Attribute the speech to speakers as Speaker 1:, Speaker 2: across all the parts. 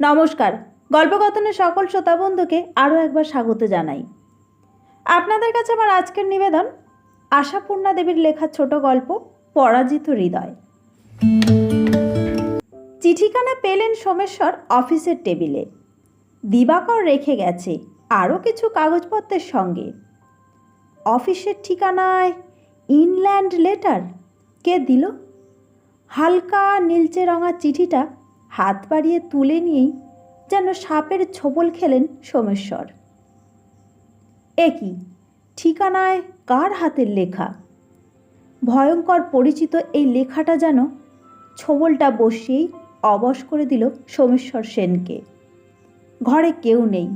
Speaker 1: নমস্কার। গল্পকথনের সকল শ্রোতা বন্ধুকে আরও একবার স্বাগত জানাই। আপনাদের কাছে আমার আজকের নিবেদন, আশাপূর্ণা দেবীর লেখা ছোট গল্প, পরাজিত হৃদয়। চিঠিখানা পেলেন সোমেশ্বর অফিসের টেবিলে। দিবাকর রেখে গেছে আরও কিছু কাগজপত্রের সঙ্গে। অফিসের ঠিকানায় ইনল্যান্ড লেটার কে দিল? হালকা নীলচে রঙা চিঠিটা হাত বাড়িয়ে তুলে নিয়েই যেন সাপের ছোবল খেলেন সোমেশ্বর। এ কি? ঠিকানায় কার হাতের লেখা? ভয়ঙ্কর পরিচিত এই লেখাটা যেন ছোবলটা বসিয়েই অবশ করে দিল সোমেশ্বর সেনকে। ঘরে কেউ নেই।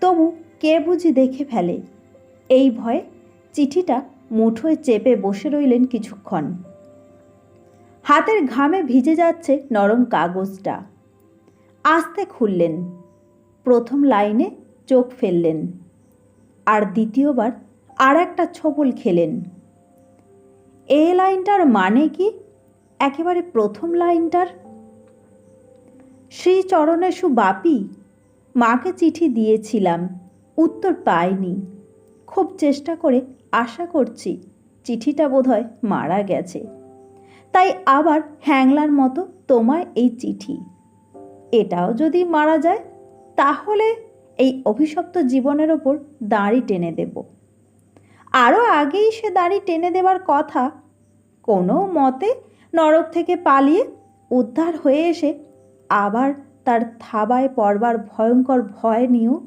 Speaker 1: তবু কে বুঝি দেখে ফেলে। এই ভয়ে চিঠিটা মুঠোয় চেপে বসে রইলেন কিছুক্ষণ। হাতের ঘামে ভিজে যাচ্ছে নরম কাগজটা। আস্তে খুললেন। প্রথম লাইনে চোখ ফেললেন। আর দ্বিতীয়বার আর একটা ছবল খেলেন। এ লাইনটার মানে কি? একেবারে প্রথম লাইনটার? শ্রীচরণে বাপি মাকে চিঠি দিয়েছিলাম, উত্তর পাইনি। খুব চেষ্টা করে আশা করছি চিঠিটা বোধহয় মারা গেছে। তাই আবার হ্যাংলার মতো তোমায় এই চিঠি। এটাও যদি মারা যায়, তাহলে এই অভিশপ্ত জীবনের ওপর দাড়ি টেনে দেব। আরও আগেই সে দাড়ি টেনে দেবার কথা, কোনো মতে নরক থেকে পালিয়ে উদ্ধার হয়ে এসে আবার তার থাবায় পড়বার ভয়ঙ্কর ভয় নিয়েও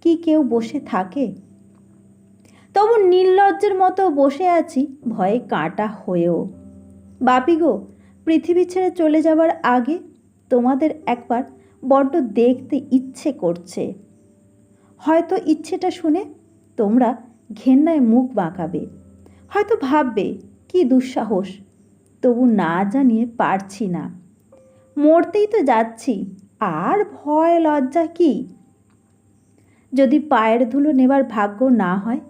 Speaker 1: কি কেউ বসে থাকে? তবু নির্লজ্জের মতো বসে আছি, ভয়ে কাঁটা হয়েও। বাপি গো, পৃথিবী ছেড়ে চলে যাবার আগে তোমাদের একবার বড্ড দেখতে ইচ্ছে করছে। হয়তো ইচ্ছেটা শুনে তোমরা ঘেন্নায় মুখ বাঁকাবে। হয়তো ভাববে, কি দুঃসাহস, তবু না জানিয়ে পারছি না। মরতেই তো যাচ্ছি, আর ভয় লজ্জা কি? যদি পায়ের ধুলো নেবার ভাগ্য না হয়,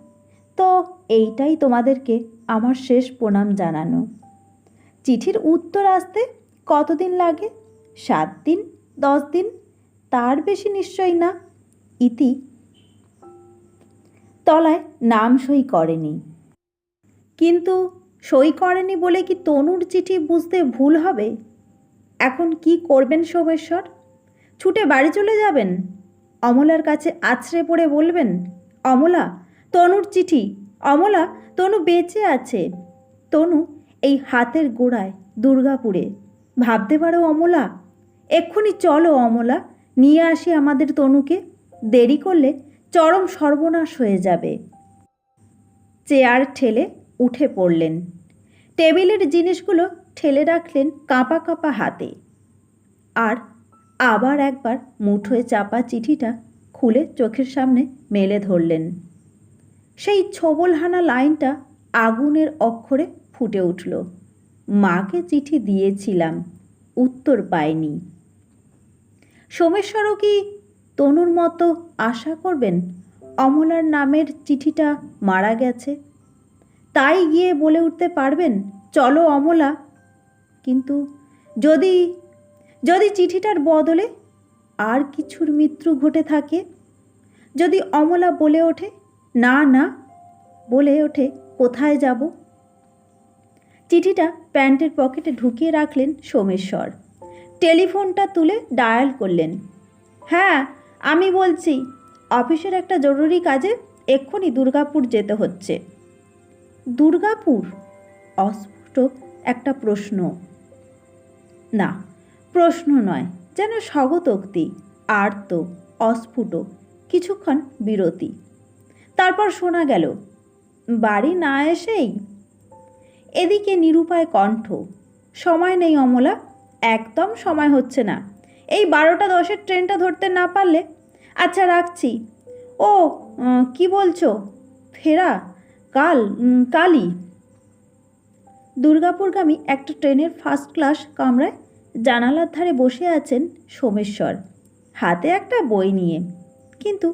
Speaker 1: তো এইটাই তোমাদেরকে আমার শেষ প্রণাম জানানো। চিঠির উত্তর আসতে কতদিন লাগে? সাত দিন? দশ দিন? তার বেশি নিশ্চয়ই না। ইতি তলায় নাম সই করেনি। কিন্তু সই করেনি বলে কি তনুর চিঠি বুঝতে ভুল হবে? এখন কি করবেন সোমেশ্বর? ছুটে বাড়ি চলে যাবেন? অমলার কাছে আছড়ে পড়ে বলবেন, অমলা, তনুর চিঠি, অমলা, তনু বেঁচে আছে। তনু এই হাতের গোড়ায় দুর্গাপুরে। ভাবতে পারো অমলা? এক্ষুনি চলো অমলা, নিয়ে আসি আমাদের তনুকে। দেরি করলে চরম সর্বনাশ হয়ে যাবে। চেয়ার ঠেলে উঠে পড়লেন। টেবিলের জিনিসগুলো ঠেলে রাখলেন কাঁপা কাঁপা হাতে। আর আবার একবার মুঠোয় চাপা চিঠিটা খুলে চোখের সামনে মেলে ধরলেন। সেই ছবলহানা লাইনটা আগুনের অক্ষরে ফুটে উঠল। মাকে চিঠি দিয়েছিলাম, উত্তর পাইনি। সোমেশ্বরও কি তনুর মতো আশা করবেন? অমলার নামের চিঠিটা মারা গেছে। তাই গিয়ে বলে উঠতে পারবেন, চলো অমলা। কিন্তু যদি যদি চিঠিটার বদলে আর কিছুর মৃত্যু ঘটে থাকে, যদি অমলা বলে ওঠে, না না, বলে ওঠে, কোথায় যাব? চিঠিটা প্যান্টের পকেটে ঢুকিয়ে রাখলেন সোমেশ্বর। টেলিফোনটা তুলে ডায়াল করলেন। হ্যাঁ আমি বলছি, অফিসের একটা জরুরি কাজে এক্ষুনি দুর্গাপুর যেতে হচ্ছে। দুর্গাপুর? অস্ফুট একটা প্রশ্ন। না, প্রশ্ন নয়, যেন স্বগতোক্তি, আর্ত, অস্ফুট, কিছুক্ষণ বিরতি। তারপর শোনা গেল, বাড়ি না এসেই এদিকে নিরুপায় কণ্ঠ, সময় নেই অমলা, একদম সময় হচ্ছে না। এই বারোটা দশের ট্রেনটা ধরতে না পারলে? আচ্ছা রাখছি। ও কি বলছো? ফেরা, কাল কালই। দুর্গাপুরগামী একটা ট্রেনের ফার্স্ট ক্লাস কামরায় জানালার ধারে বসে আছেন সোমেশ্বর, হাতে একটা বই নিয়ে। কিন্তু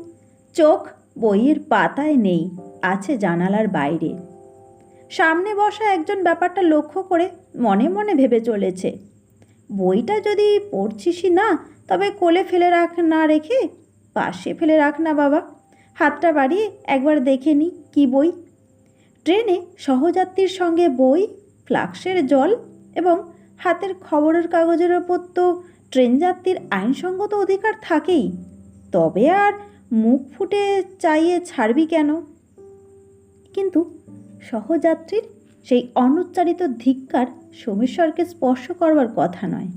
Speaker 1: চোখ বইয়ের পাতায় নেই, আছে জানালার বাইরে। সামনে বসা একজন ব্যাপারটা লক্ষ্য করে মনে মনে ভেবে চলেছে। বইটা যদি পড়ছিসই না, তবে কোলে ফেলে রাখ না রেখে পাশে ফেলে রাখ না বাবা। হাতটা বাড়িয়ে একবার দেখে নি কী বই। ট্রেনে সহযাত্রীর সঙ্গে বই, ফ্লাক্সের জল এবং হাতের খবরের কাগজের ওপর তো ট্রেন যাত্রীর আইনসঙ্গত অধিকার থাকেই। তবে আর মুখ ফুটে চাইয়ে ছাড়বি কেন? কিন্তু সহযাত্রীর সেই অনুচ্চারিত ধিক্কার সোমেশ্বরকে স্পর্শ করবার কথা নয়।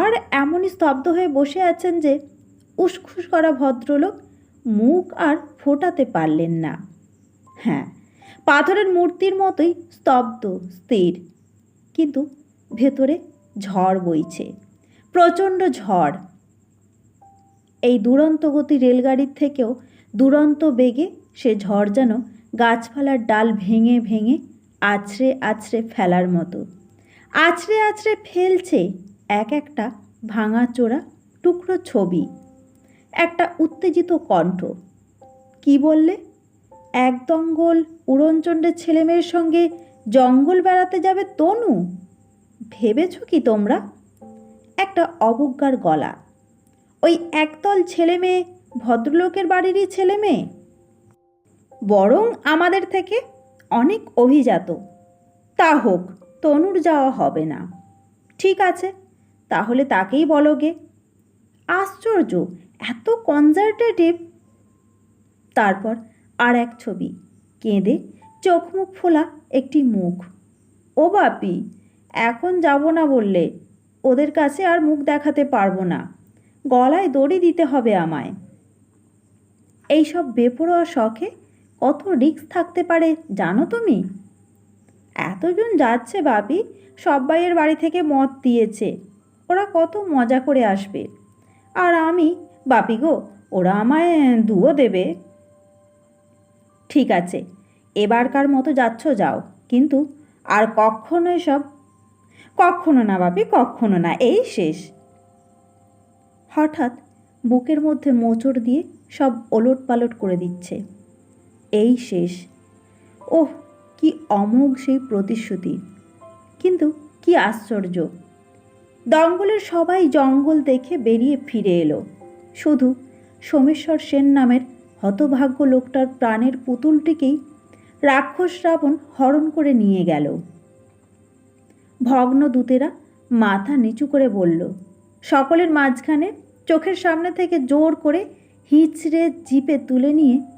Speaker 1: আর এমনই স্তব্ধ হয়ে বসে আছেন যে উসখুস করা ভদ্রলোক মুখ আর ফোটাতে পারলেন না। হ্যাঁ পাথরের মূর্তির মতোই স্তব্ধ, স্থির, কিন্তু ভেতরে ঝড় বইছে, প্রচণ্ড ঝড়। এই দুরন্ত গতি রেলগাড়ির থেকেও দুরন্ত বেগে সে ঝড় যেন গাছপালার ডাল ভেঙে ভেঙে আছড়ে আছড়ে ফেলার মতো। আছড়ে আছড়ে ফেলছে এক একটা ভাঙা চোরা টুকরো ছবি, একটা উত্তেজিত কণ্ঠ। কি বললে? এক দঙ্গল উড়নচণ্ডের ছেলেমেয়ের সঙ্গে জঙ্গল বেড়াতে যাবে তনু? ভেবেছ কি তোমরা? একটা অবজ্ঞার গলা। ওই একদল ছেলে মেয়ে ভদ্রলোকের বাড়িরই ছেলে মেয়ে বরং আমাদের থেকে অনেক অভিজাত। তা হোক, তনুর যাওয়া হবে না। ঠিক আছে, তাহলে তাকেই বলো গে। আশ্চর্য, এত কনজারভেটিভ তারপর আর এক ছবি, কেঁদে চোখ মুখ ফোলা একটি মুখ। ও বাপি, এখন যাব না বললে, ওদের কাছে আর মুখ দেখাতে পারব না। গলায় দড়ি দিতে হবে আমায়। এইসব বেপরোয়া শখে কত রিস্ক থাকতে পারে জানো তুমি? এতজন যাচ্ছে বাপি সব্বাইয়ের বাড়ি থেকে মত দিয়েছে। ওরা কত মজা করে আসবে। আর আমি বাপি গো, ওরা আমায় দুও দেবে। ঠিক আছে, এবারকার মতো যাচ্ছ, যাও। কিন্তু আর কখনো এসব? কখনো না বাপি কখনো না, এই শেষ। হঠাৎ বুকের মধ্যে মোচড় দিয়ে সব ওলট পালট করে দিচ্ছে। এই শেষ। ওহ, কি অমোঘ সেই প্রতিশ্রুতি। কিন্তু কি আশ্চর্য। দঙ্গলের সবাই জঙ্গল দেখে বেরিয়ে ফিরে এলো। শুধু সোমেশ্বর সেন নামের হতভাগ্য লোকটার প্রাণের পুতুলটিকেই রাক্ষস রাবণ হরণ করে নিয়ে গেল। ভগ্ন দূতেরা মাথা নিচু করে বলল, সকলের মাঝখানে চোখের সামনে থেকে জোর করে হিচড়ে জিপে তুলে নিয়ে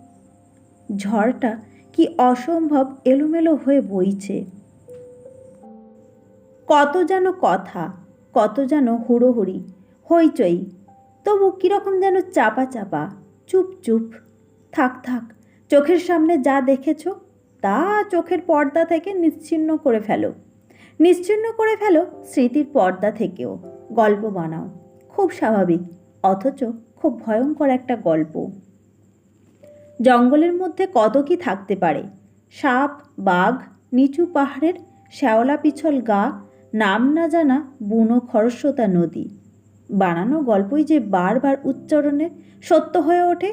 Speaker 1: ঝড়টা কি অসম্ভব এলোমেলো হয়ে বইছে। কত যেন কথা, কত যেন হুড়োহুড়ি, হইচই, তবু কীরকম যেন চাপা চাপা, চুপ চুপ, থাক থাক, চোখের সামনে যা দেখেছ, তা চোখের পর্দা থেকে নিশ্চিন্ন করে ফেলো। নিশ্চিন্ন করে ফেলো স্মৃতির পর্দা থেকেও। গল্প বানাও, খুব স্বাভাবিক, অথচ খুব ভয়ঙ্কর একটা গল্প। জঙ্গলের মধ্যে কত কি থাকতে পারে। সাপ, বাঘ, নিচু পাহাড়ের শ্যাওলা পিছল গা, নাম না জানা বুনো খরস্রোতা নদী। বানানো গল্পই যে বারবার উচ্চারণে সত্য হয়ে ওঠে,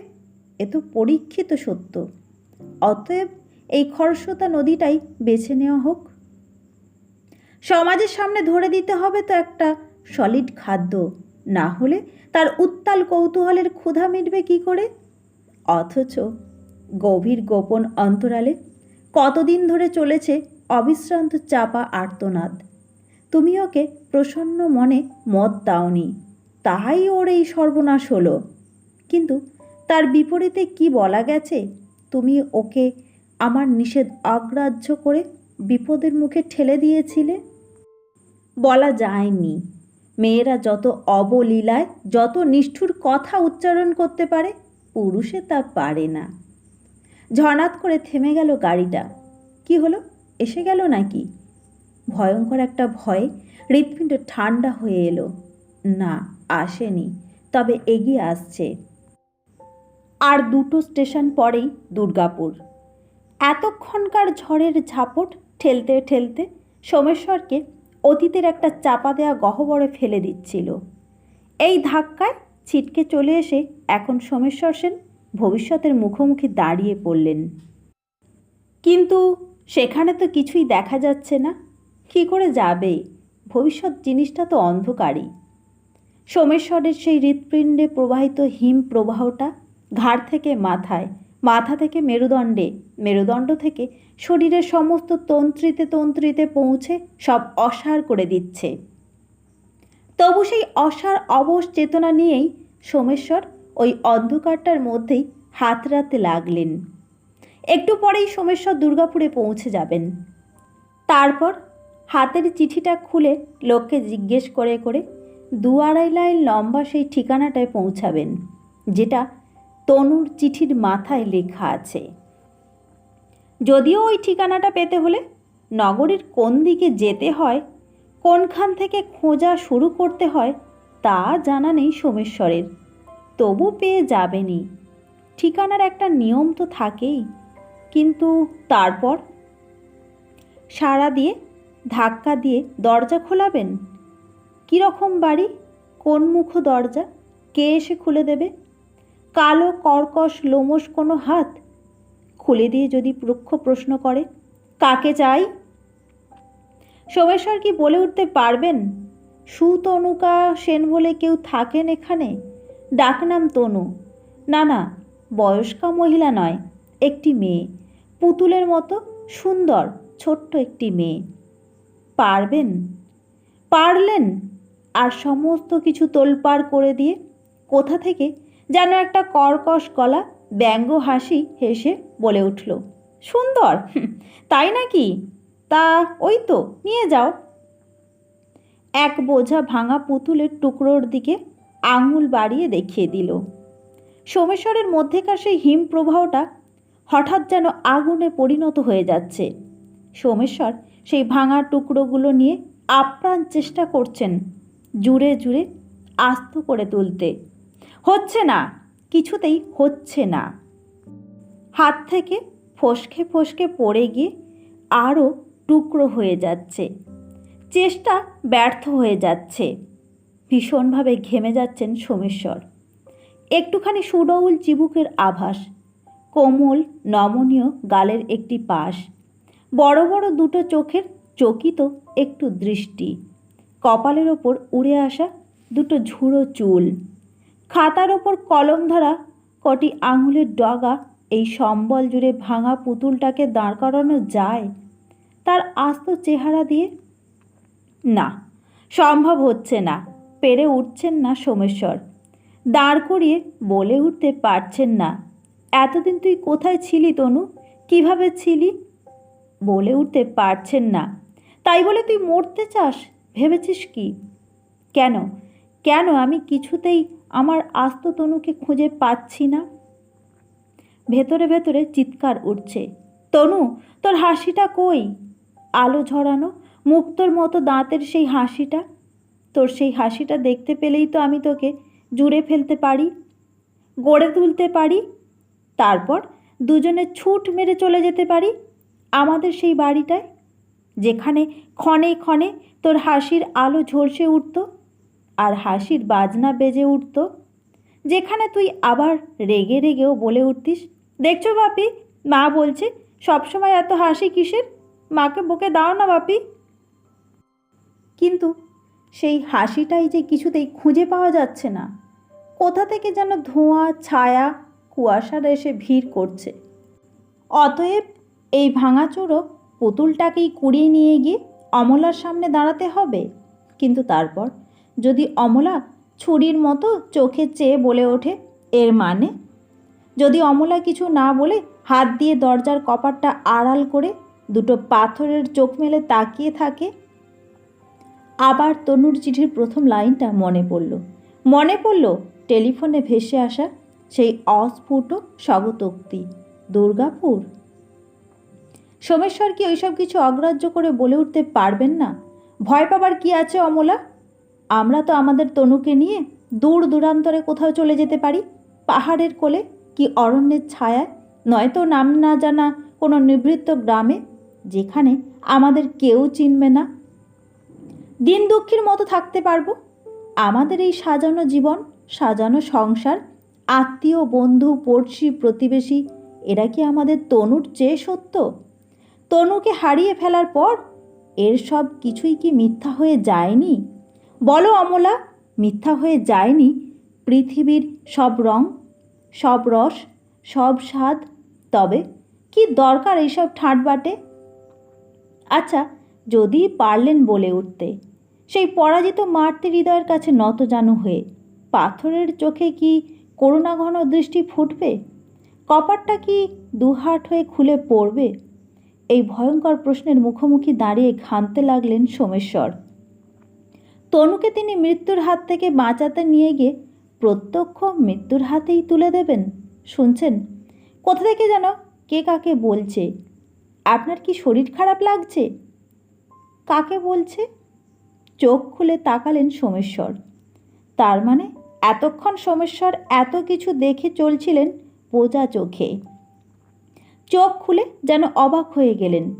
Speaker 1: এ তো পরীক্ষিত সত্য। অতএব এই খরস্রোতা নদীটাই বেছে নেওয়া হোক। সমাজের সামনে ধরে দিতে হবে তো একটা সলিড খাদ্য, না হলে তার উত্তাল কৌতূহলের ক্ষুধা মিটবে কি করে? অথচ গভীর গোপন অন্তরালে কতদিন ধরে চলেছে অবিশ্রান্ত চাপা আর্তনাদ। তুমি ওকে প্রসন্ন মনে মত দাওনি। তাহাই ওর এই সর্বনাশ হলো। কিন্তু তার বিপরীতে কি বলা গেছে? তুমি ওকে আমার নিষেধ অগ্রাহ্য করে বিপদের মুখে ঠেলে দিয়েছিলে? বলা যায়নি। মেয়েরা যত অবলীলায়, যত নিষ্ঠুর কথা উচ্চারণ করতে পারে, পুরুষে তা পারে না। ঝনাত করে থেমে গেল গাড়িটা। কি হলো? এসে গেল নাকি? ভয়ঙ্কর একটা ভয়ে হৃৎপিণ্ড ঠান্ডা হয়ে এলো। না, আসেনি, তবে এগিয়ে আসছে। আর দুটো স্টেশন পরেই দুর্গাপুর। এতক্ষণকার ঝড়ের ঝাপট ঠেলতে ঠেলতে সোমেশ্বরকে অতীতের একটা চাপা দেয়া গহ্বরে ফেলে দিচ্ছিল। এই ধাক্কায় ছিটকে চলে এসে এখন সোমেশ্বর সেন ভবিষ্যতের মুখোমুখি দাঁড়িয়ে পড়লেন। কিন্তু সেখানে তো কিছুই দেখা যাচ্ছে না। কি করে যাবে? ভবিষ্যৎ জিনিসটা তো অন্ধকারই। সোমেশ্বরের সেই হৃৎপিণ্ডে প্রবাহিত হিম প্রবাহটা ঘাড় থেকে মাথায়, মাথা থেকে মেরুদণ্ডে, মেরুদণ্ড থেকে শরীরের সমস্ত তন্ত্রিতে তন্ত্রিতে পৌঁছে সব অসার করে দিচ্ছে। তবু সেই অসার অবশ চেতনা নিয়েই সোমেশ্বর ওই অন্ধকারটার মধ্যেই হাত রাতে লাগলেন। একটু পরেই সোমেশ্বর দুর্গাপুরে পৌঁছে যাবেন। তারপর হাতের চিঠিটা খুলে লোককে জিজ্ঞেস করে করে দু আড়াই লাইন লম্বা সেই ঠিকানাটায় পৌঁছাবেন, যেটা তনুর চিঠির মাথায় লেখা আছে। যদিও ওই ঠিকানাটা পেতে হলে নগরীর কোন দিকে যেতে হয়, কোনখান থেকে খোঁজা শুরু করতে হয়, তা জানা নেই সোমেশ্বরের। তবু পেয়ে যাবেনই ঠিকানার একটা নিয়ম তো থাকেই। কিন্তু তারপর? সাড়া দিয়ে, ধাক্কা দিয়ে দরজা খোলাবেন? কীরকম বাড়ি? কোন মুখ দরজা? কে এসে খুলে দেবে? কালো, কর্কশ লোমস কোনো হাত? খুলে দিয়ে যদি রুক্ষ প্রশ্ন করে, কাকে চাই? সোমেশ্বর কি বলে উঠতে পারবেন? সুতনুকা সেন বলে কেউ থাকেন এখানে? ডাকনাম তনু। না না, বয়স্কা মহিলা নয়, একটি মেয়ে। পুতুলের মতো সুন্দর, ছোট্ট একটি মেয়ে। পারবেন? পারলেন? আর সমস্ত কিছু তোলপাড় করে দিয়ে কোথা থেকে যেন একটা কর্কশ গলা, ব্যঙ্গ হাসি হেসে বলে উঠল, সুন্দর? তাই নাকি? তা ওই তো, নিয়ে যাও। এক বোঝা ভাঙা পুতুলের টুকরোর দিকে আঙুল বাড়িয়ে দেখিয়ে দিল। সোমেশ্বরের মধ্যেকার সেই হিম প্রবাহটা হঠাৎ যেন আগুনে পরিণত হয়ে যাচ্ছে। সোমেশ্বর সেই ভাঙা টুকরোগুলো নিয়ে আপ্রাণ চেষ্টা করছেন জুড়ে জুড়ে আস্ত করে তুলতে। হচ্ছে না, কিছুতেই হচ্ছে না। হাত থেকে ফসকে ফসকে পড়ে গিয়ে আরও টুকরো হয়ে যাচ্ছে। চেষ্টা ব্যর্থ হয়ে যাচ্ছে। ভীষণভাবে ঘেমে যাচ্ছেন সোমেশ্বর। একটুখানি সুডৌল চিবুকের আভাস, কোমল, নমনীয় গালের একটি পাশ, বড় বড় দুটো চোখের চকিত একটু দৃষ্টি, কপালের ওপর উড়ে আসা দুটো ঝুড়ো চুল, খাতার ওপর কলম ধরা কটি আঙুলের ডগা, এই সম্বল জুড়ে ভাঙা পুতুলটাকে দাঁড় করানো যায়? তার আস্ত চেহারা দিয়ে, না, সম্ভব হচ্ছে না। পেরে উঠছেন না সোমেশ্বর। দাঁড় করিয়ে বলে উঠতে পারছেন না। এতদিন তুই কোথায় ছিলি তনু? কীভাবে ছিলি? বলে উঠতে পারছেন না। তাই বলে তুই মরতে চাস? ভেবেছিস কি? কেন? কেন আমি কিছুতেই আমার আস্ত তনুকে খুঁজে পাচ্ছি না? ভেতরে ভেতরে চিৎকার উঠছে। তনু, তোর হাসিটা কই? আলো ঝরানো, মুক্তোর মতো দাঁতের সেই হাসিটা? তোর সেই হাসিটা দেখতে পেলেই তো আমি তোকে জুড়ে ফেলতে পারি, গড়ে তুলতে পারি, তারপর দুজনে ছুট মেরে চলে যেতে পারি আমাদের সেই বাড়িটায়, যেখানে ক্ষণে ক্ষণে তোর হাসির আলো ঝলসে উঠত আর হাসির বাজনা বেজে উঠত, যেখানে তুই আবার রেগে রেগেও বলে উঠতিস, দেখছ বাপি, মা বলছে সবসময় এত হাসি কিসের? মাকে বুকে দাও না বাপি। কিন্তু সেই হাসিটাই যে কিছুতেই খুঁজে পাওয়া যাচ্ছে না। কোথা থেকে যেন ধোঁয়া, ছায়া, কুয়াশার এসে ভিড় করছে। অতএব এই ভাঙাচোরো পুতুলটাকেই কুড়িয়ে নিয়ে গিয়ে অমলার সামনে দাঁড়াতে হবে। কিন্তু তারপর যদি অমলা ছুরির মতো চোখে চেয়ে বলে ওঠে, এর মানে? যদি অমলা কিছু না বলে হাত দিয়ে দরজার কপাটটা আড়াল করে দুটো পাথরের চোখ মেলে তাকিয়ে থাকে আবার তনুর চিঠির প্রথম লাইনটা মনে পড়ল। মনে পড়ল টেলিফোনে ভেসে আসা সেই অস্ফুট স্বগতোক্তি, দুর্গাপুর? সোমেশ্বর কি ওইসব কিছু অগ্রাহ্য করে বলে উঠতে পারবেন না? ভয় পাবার কি আছে অমলা? আমরা তো আমাদের তনুকে নিয়ে দূর দূরান্তরে কোথাও চলে যেতে পারি। পাহাড়ের কোলে কি অরণ্যের ছায়ায়? নয়তো নাম না জানা কোনো নিবৃত্ত গ্রামে, যেখানে আমাদের কেউ চিনবে না। দিন দুঃখীর মতো থাকতে পারব। আমাদের এই সাজানো জীবন, সাজানো সংসার, আত্মীয়, বন্ধু, পড়শি, প্রতিবেশী, এরা কি আমাদের তনুর চেয়ে সত্য? তনুকে হারিয়ে ফেলার পর এর সব কিছুই কি মিথ্যা হয়ে যায়নি? বলো অমলা, মিথ্যা হয়ে যায়নি পৃথিবীর সব রং, সব রস, সব স্বাদ। তবে কি দরকার এইসব ঠাঁট বাটে? আচ্ছা যদি পারলেন বলে উঠতে। সেই পরাজিত মাতৃ হৃদয়ের কাছে নতজানু হয়ে, পাথরের চোখে কি করুণা ঘন দৃষ্টি ফুটবে? কপারটা কি দুহাট হয়ে খুলে পড়বে? এই ভয়ঙ্কর প্রশ্নের মুখোমুখি দাঁড়িয়ে ঘামতে লাগলেন সোমেশ্বর। তনুকে তিনি মৃত্যুর হাত থেকে বাঁচাতে নিয়ে গিয়ে প্রত্যক্ষ মৃত্যুর হাতেই তুলে দেবেন। শুনছেন? কোথা থেকে যেন কে কাকে বলছে? আপনার কি শরীর খারাপ লাগছে? কাকে বলছে? চোখ খুলে তাকালেন সোমেশ্বর। তার মানে এতক্ষণ সোমেশ্বর এত কিছু দেখে চলছিলেন পোজা চোখে। চোখ খুলে যেন অবাক হয়ে গেলেন।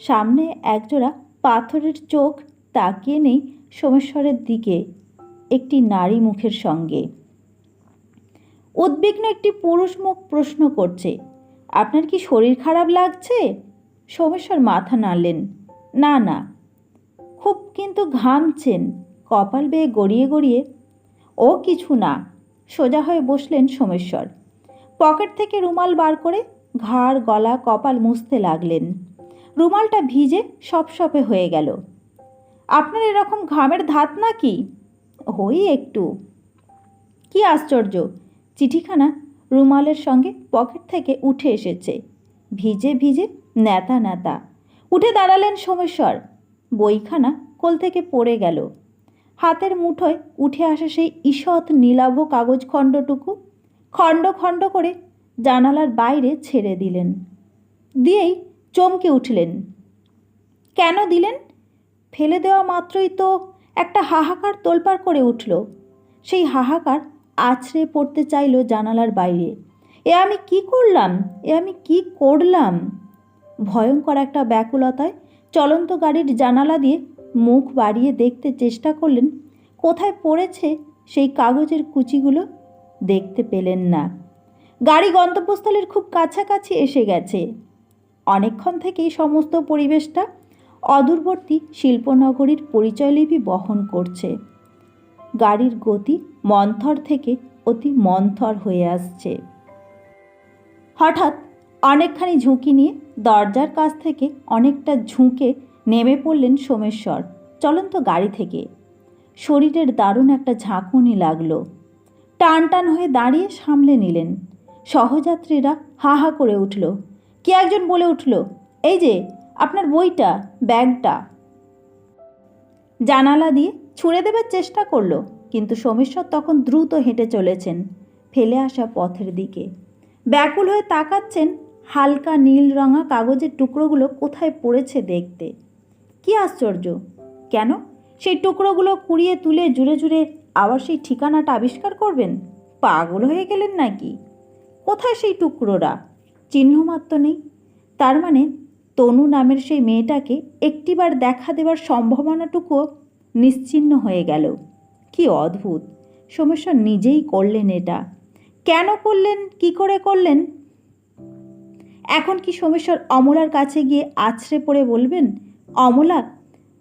Speaker 1: সামনে একজোড়া পাথরের চোখ তাকিয়ে নেই সোমেশ্বরের দিকে, একটি নারী মুখের সঙ্গে। উদ্বিগ্ন একটি পুরুষ মুখ প্রশ্ন করছে, আপনার কি শরীর খারাপ লাগছে? সোমেশ্বর মাথা নাড়লেন, না না। খুব কিন্তু ঘামছেন। কপাল বেয়ে গড়িয়ে গড়িয়ে, ও কিছু না। সোজা হয়ে বসলেন সোমেশ্বর। পকেট থেকে রুমাল বার করে ঘাড়, গলা, কপাল মুছতে লাগলেন। রুমালটা ভিজে সপসপে হয়ে গেল। আপনার এরকম ঘামের ধাত নাকি? হই একটু। কি আশ্চর্য! চিঠিখানা রুমালের সঙ্গে পকেট থেকে উঠে এসেছে। ভিজে ভিজে নেতা নেতা উঠে দাঁড়ালেন সোমেশ্বর। বইখানা কোল থেকে পড়ে গেল। হাতের মুঠোয় উঠে আসা সেই ঈষৎ নীলাভ কাগজ খণ্ডটুকু খণ্ড খণ্ড করে জানালার বাইরে ছেড়ে দিলেন। দিয়েই চমকে উঠলেন। কেন দিলেন? ফেলে দেওয়া মাত্রই তো একটা হাহাকার তোলপাড় করে উঠল। সেই হাহাকার আছড়ে পড়তে চাইল জানালার বাইরে। এ আমি কি করলাম? এ আমি কি করলাম? ভয়ঙ্কর একটা ব্যাকুলতায় চলন্ত গাড়ির জানালা দিয়ে মুখ বাড়িয়ে দেখতে চেষ্টা করলেন, কোথায় পড়েছে সেই কাগজের কুচিগুলো দেখতে পেলেন না। গাড়ি গন্তব্যস্থলের খুব কাছাকাছি এসে গেছে। অনেকক্ষণ থেকেই সমস্ত পরিবেশটা অদূরবর্তী শিল্পনগরীর পরিচয়লিপি বহন করছে। গাড়ির গতি মন্থর থেকে অতি মন্থর হয়ে আসছে। হঠাৎ অনেকখানি ঝুঁকি নিয়ে দরজার কাছ থেকে অনেকটা ঝুঁকে নেমে পড়লেন সোমেশ্বর। চলন্ত গাড়ি থেকে। শরীরের দারুণ একটা ঝাঁকুনি লাগল। টান টান হয়ে দাঁড়িয়ে সামলে নিলেন। সহযাত্রীরা হা হা করে উঠল। কে একজন বলে উঠল? এই যে, আপনার বইটা, ব্যাগটা। জানালা দিয়ে ছুঁড়ে দেবার চেষ্টা করল, কিন্তু সোমেশ্বর তখন দ্রুত হেঁটে চলেছেন, ফেলে আসা পথের দিকে। ব্যাকুল হয়ে তাকাচ্ছেন হালকা নীল রঙা কাগজের টুকরোগুলো কোথায় পড়েছে দেখতে। কি আশ্চর্য! কেন? সেই টুকরোগুলো কুড়িয়ে তুলে জুড়ে জুড়ে আবার সেই ঠিকানাটা আবিষ্কার করবেন? পাগল হয়ে গেলেন নাকি? কোথায় সেই টুকরোরা? চিহ্নমাত্র নেই। তার মানে তনু নামের সেই মেয়েটাকে একটিবার দেখা দেবার সম্ভাবনাটুকু নিশ্চিহ্ন হয়ে গেল। কি অদ্ভুত! সোমেশ্বর নিজেই করলেন এটা। কেন করলেন? কি করে করলেন? এখন কি সোমেশ্বর অমলার কাছে গিয়ে আছড়ে পড়ে বলবেন, অমলা,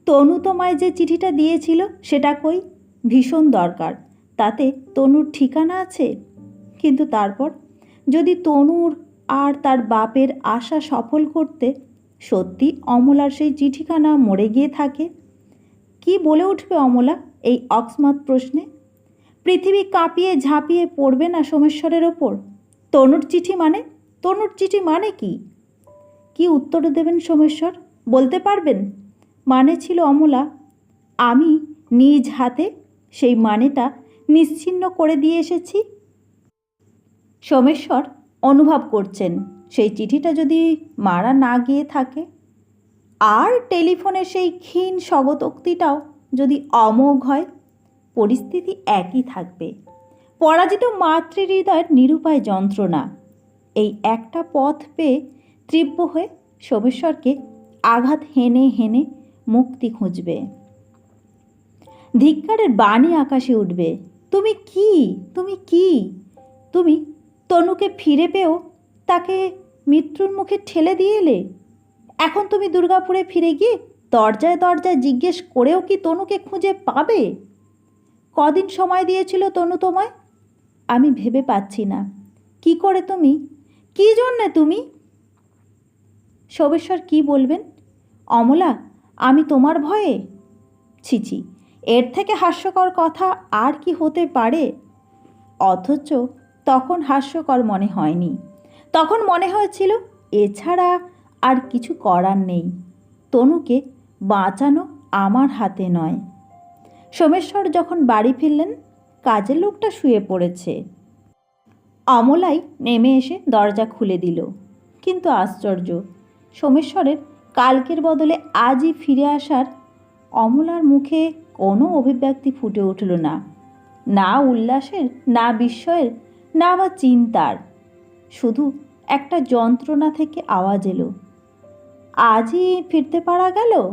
Speaker 1: তনু তোমায় যে চিঠিটা দিয়েছিল সেটা কই? ভীষণ দরকার। তাতে তনুর ঠিকানা আছে? কিন্তু তারপর, যদি তনুর আর তার বাপের আশা সফল করতে সত্যি অমলার সেই চিঠিখানা মরে গিয়ে থাকে, কি বলে উঠবে অমলা এই অকস্মাৎ প্রশ্নে? পৃথিবী কাঁপিয়ে ঝাঁপিয়ে পড়বে না সোমেশ্বরের ওপর? তনুর চিঠি মানে তনুর চিঠি মানে কি? কি উত্তর দেবেন সোমেশ্বর? বলতে পারবেন। মানে ছিল অমলা, আমি নিজ হাতে সেই মানেটা নিশ্চিন্ন করে দিয়ে এসেছি। সোমেশ্বর অনুভব করছেন, সেই চিঠিটা যদি মারা না গিয়ে থাকে। আর টেলিফোনে সেই ক্ষীণ স্বগতোক্তিটাও যদি অমোঘ হয়, পরিস্থিতি একই থাকবে। পরাজিত মাতৃহৃদয়ের নিরুপায় যন্ত্রণা এই একটা পথ পেয়ে তীব্র হয়ে সোমেশ্বরকে আঘাত হেনে হেনে মুক্তি খুঁজবে। ধিক্কারের বাণী আকাশে উঠবে। তুমি কি? তুমি কি? তুমি তনুকে ফিরে পেও তাকে মৃত্যুর মুখে ঠেলে দিয়ে এলে? এখন তুমি দুর্গাপুরে ফিরে গিয়ে দরজায় দরজায় জিজ্ঞেস করেও কি তনুকে খুঁজে পাবে? কদিন সময় দিয়েছিল তনু তোমায়? আমি ভেবে পাচ্ছি না। কি করে তুমি কি জন্যে তুমি? শোভেশ্বর কি বলবেন? অমলা, আমি তোমার ভয়ে? ছিছি এর থেকে হাস্যকর কথা আর কি হতে পারে? অথচ তখন হাস্যকর মনে হয়নি। তখন মনে হয়েছিল, এছাড়া আর কিছু করার নেই। তনুকে বাঁচানো আমার হাতে নয়। সোমেশ্বর যখন বাড়ি ফিরলেন, কাজের লোকটা শুয়ে পড়েছে। অমলাই নেমে এসে দরজা খুলে দিল। কিন্তু আশ্চর্য, সোমেশ্বরের কালকের বদলে আজই ফিরে আসার অমলার মুখে কোনো অভিব্যক্তি ফুটে উঠল না। না উল্লাসের, না বিস্ময়ের, না বা চিন্তার। শুধু একটা যন্ত্রণা থেকে আওয়াজ এলো। আজই ফিরতে পারা গেল?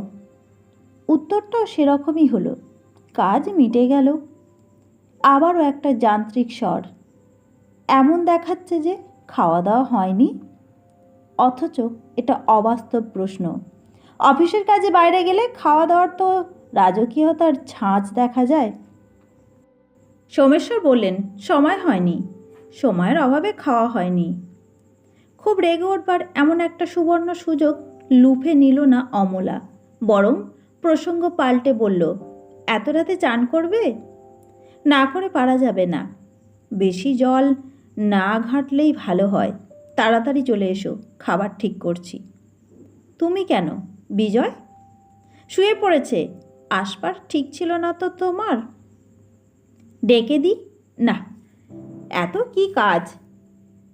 Speaker 1: উত্তরটাও সেরকমই হলো। কাজ মিটে গেল। আবারও একটা যান্ত্রিক স্বর। এমন দেখাচ্ছে যে খাওয়া দাওয়া হয়নি। অথচ এটা অবাস্তব প্রশ্ন। অফিসের কাজে বাইরে গেলে খাওয়া দাওয়ার তো রাজকীয়তার ছাঁচ দেখা যায়। সোমেশ্বর বললেন, সময় হয়নি। সময়ের অভাবে খাওয়া হয়নি। খুব রেগে উঠবার এমন একটা সুবর্ণ সুযোগ লুফে নিল না অমলা। বরং প্রসঙ্গ পাল্টে বলল, এত রাতে চান করবে? না করে পারা যাবে না। বেশি জল না ঘাঁটলেই ভালো হয়। তাড়াতাড়ি চলে এসো, খাবার ঠিক করছি। তুমি কেন, বিজয়? শুয়ে পড়েছে, আসবার ঠিক ছিল না তো তোমার? ডেকে দিই না, এত কি কাজ?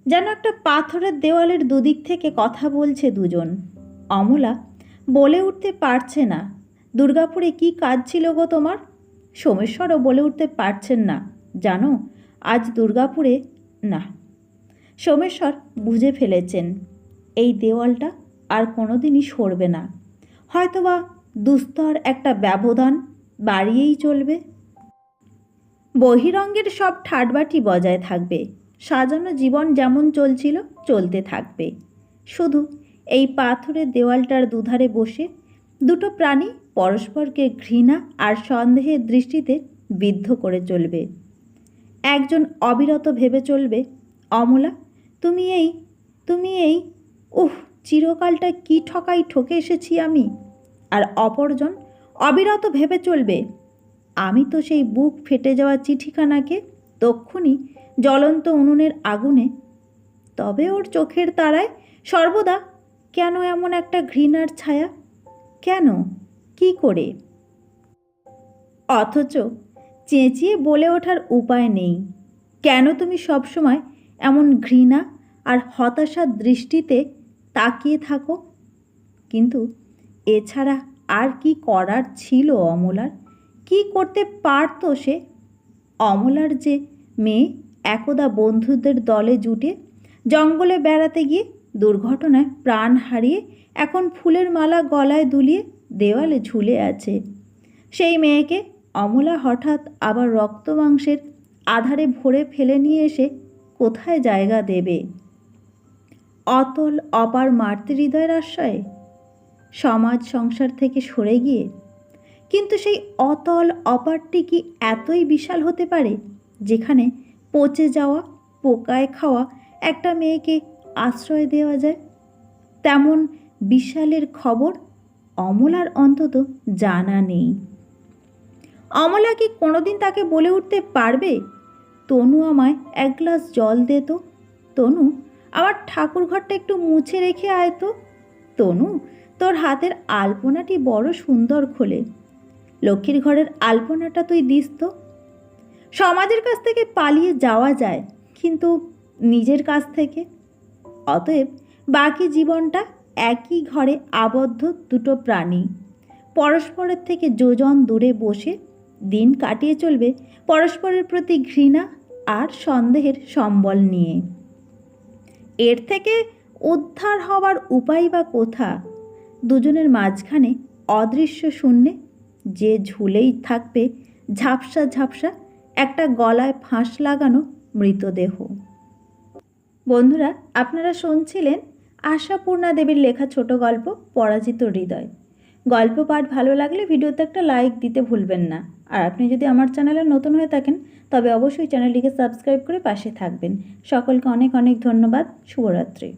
Speaker 1: যেন একটা পাথরের দেওয়ালের দুদিক থেকে কথা বলছে দুজন। অমলা বলে উঠতে পারছে না, দুর্গাপুরে কি কাজ ছিল গো তোমার? সোমেশ্বরও বলে উঠতে পারছেন না, জানো, আজ দুর্গাপুরে না। সোমেশ্বর বুঝে ফেলেছেন, এই দেওয়ালটা আর কোনোদিনই সরবে না। হয়তোবা দুস্তর একটা ব্যবধান বাড়িয়েই চলবে। বহিরঙ্গের সব ঠাটবাটি বজায় থাকবে। সাজানো জীবন যেমন চলছিল, চলতে থাকবে। শুধু এই পাথরের দেওয়ালটার দুধারে বসে দুটো প্রাণী পরস্পরকে ঘৃণা আর সন্দেহের দৃষ্টিতে বিদ্ধ করে চলবে। একজন অবিরত ভেবে চলবে, অমলা, তুমি এই তুমি এই উহ চিরকালটা কি ঠকাই ঠকে এসেছি আমি? আর অপরজন অবিরত ভেবে চলবে, আমি তো সেই বুক ফেটে যাওয়া চিঠিখানাকে তক্ষুনি জ্বলন্ত উনুনের আগুনে, তবে ওর চোখের তারায় সর্বদা কেন এমন একটা ঘৃণার ছায়া? কেন? কি করে? অথচ চেঁচিয়ে বলে ওঠার উপায় নেই। কেন তুমি সবসময় এমন ঘৃণা আর হতাশার দৃষ্টিতে তাকিয়ে থাকো? কিন্তু এছাড়া আর কি করার ছিল অমলার? কি করতে পারতো সে? অমলার যে মেয়ে একদা বন্ধুদের দলে জুটে জঙ্গলে বেড়াতে গিয়ে দুর্ঘটনায় প্রাণ হারিয়ে এখন ফুলের মালা গলায় দুলিয়ে দেওয়ালে ঝুলে আছে। সেই মেয়েকে অমলা হঠাৎ আবার রক্ত মাংসের আধারে ভরে ফেলে নিয়ে এসে কোথায় জায়গা দেবে? অতল অপার মাতৃ হৃদয়ের আশ্রয়ে? সমাজ সংসার থেকে সরে গিয়ে? কিন্তু সেই অতল অপারটি কি এতই বিশাল হতে পারে, যেখানে পচে যাওয়া, পোকায় খাওয়া একটা মেয়েকে আশ্রয় দেওয়া যায়? তেমন বিশালের খবর অমলার অন্তত জানা নেই। অমলা কি কোনোদিন তাকে বলে উঠতে পারবে? তনু আমায় এক গ্লাস জল দে তো। তনু, আমার ঠাকুর ঘরটা একটু মুছে রেখে আয় তো। তনু, তোর হাতের আলপনাটি বড় সুন্দর খোলে। লক্ষ্মীর ঘরের আলপনাটা তুই দিস তো। সমাজের কাছ থেকে পালিয়ে যাওয়া যায়, কিন্তু নিজের কাছ থেকে। অতএব বাকি জীবনটা একই ঘরে আবদ্ধ দুটো প্রাণী। পরস্পরের থেকে যোজন দূরে বসে দিন কাটিয়ে চলবে পরস্পরের প্রতি ঘৃণা আর সন্দেহের সম্বল নিয়ে। এর থেকে উদ্ধার হওয়ার উপায় বা কোথা? দুজনের মাঝখানে অদৃশ্য শূন্যে যে ঝুলেই থাকবে ঝাপসা ঝাপসা একটা গলায় ফাঁস লাগানো মৃতদেহ। বন্ধুরা, আপনারা শুনছিলেন আশাপূর্ণা দেবীর লেখা ছোট গল্প, পরাজিত হৃদয়। গল্প পাঠ ভালো লাগলে ভিডিওতে একটা লাইক দিতে ভুলবেন না। আর আপনি যদি আমার চ্যানেলে নতুন হয়ে থাকেন, তবে অবশ্যই চ্যানেলটিকে সাবস্ক্রাইব করে পাশে থাকবেন। সকলকে অনেক অনেক ধন্যবাদ। শুভরাত্রি।